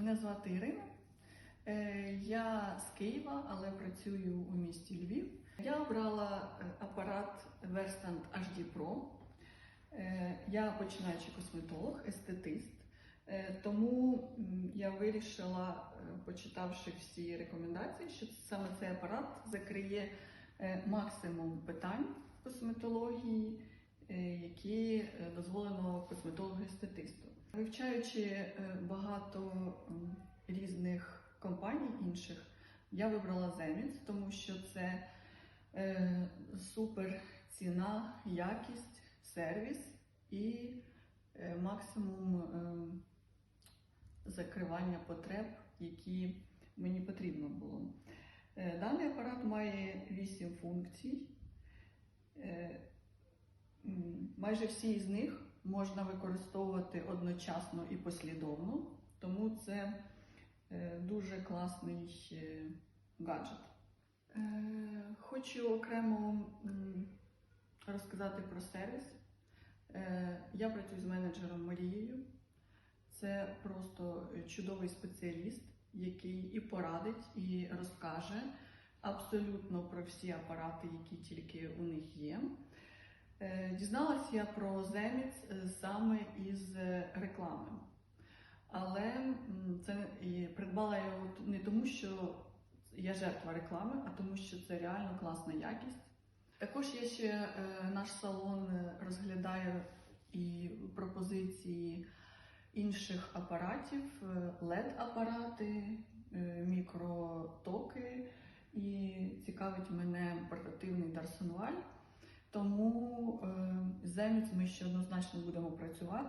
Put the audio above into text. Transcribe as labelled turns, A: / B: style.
A: Мене звати Ірина. Е, Я з Києва, але працюю у місті Львів. Я обрала е, апарат Verstand HD Pro. Е, Я починаючий косметолог, естетист. Тому я вирішила, почитавши всі рекомендації, що саме цей апарат закриє максимум питань косметології, які е, дозволено косметологу-естетисту. Вивчаючи е, багато різних компаній інших, я вибрала Zemix, тому що це е, супер ціна, якість, сервіс і е, максимум е, закривання потреб, які мені потрібно було. Е, Даний апарат має 8 функцій. Майже всі з них можна використовувати одночасно і послідовно, тому це е, дуже класний е, гаджет. Е, Хочу окремо розказати про сервіс. Я працюю з менеджером Марією. Це просто чудовий спеціаліст, який і порадить, і розкаже абсолютно про всі апарати, які тільки у них є. Е, Дізналась я про е, саме із е, реклами. Але це придбала я його не тому, що я жертва реклами, а тому, що це реально класна якість. Також є ще е, наш салон розглядає і пропозиції інших апаратів, LED-апарати, мікротоки, і цікавить мене портативний Дарсонваль. Тому е, тому що однозначно будемо працювати.